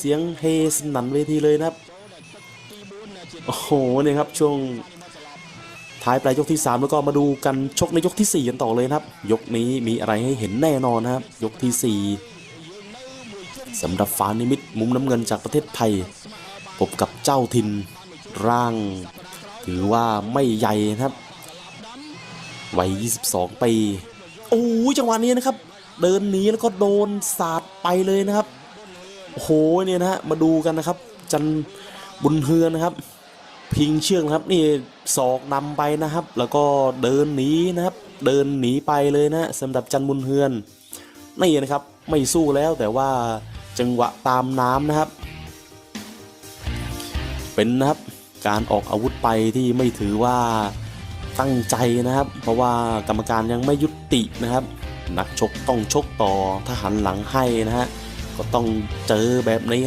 เสียงเฮสนั่นเวทีเลยนะครับ โอ้โหเนี่ยครับช่วงท้ายปลายยกที่ 3 แล้วก็มาดูกันชกในยกทีสี่4 กันต่อเลยนะครับ ยกนี้มีอะไรให้เห็นแน่นอนนะครับ ยกทีสี่4สำหรับฟ้านิมิตมุมน้ำเงินจากประเทศไทย พบกับเจ้าทินร่าง ถือว่าไม่ใหญ่นะครับวัย 22 ปี โอ้จังหวะนี้นะครับ เดินหนีแล้วก็โดนสาดไปเลยนะครับ โอ้โหเนี่ยนะฮะมาดูกันนะครับ จันบุญเฮือนนะครับ พิงเชือกนะครับนี่ศอกนำไปนะครับ แล้วก็เดินหนีนะครับ เดินหนีไปเลยนะสำหรับจันบุญเฮือนนี่นะครับไม่สู้แล้วแต่ว่าจังหวะตามน้ำนะครับ เป็นนะครับการออกอาวุธไปที่ไม่ถือว่าตั้งใจนะครับ เพราะว่ากรรมการยังไม่ยุตินะครับ นักชกต้องชกต่อถ้าหันหลังให้นะฮะ ก็ต้องเจอแบบนี้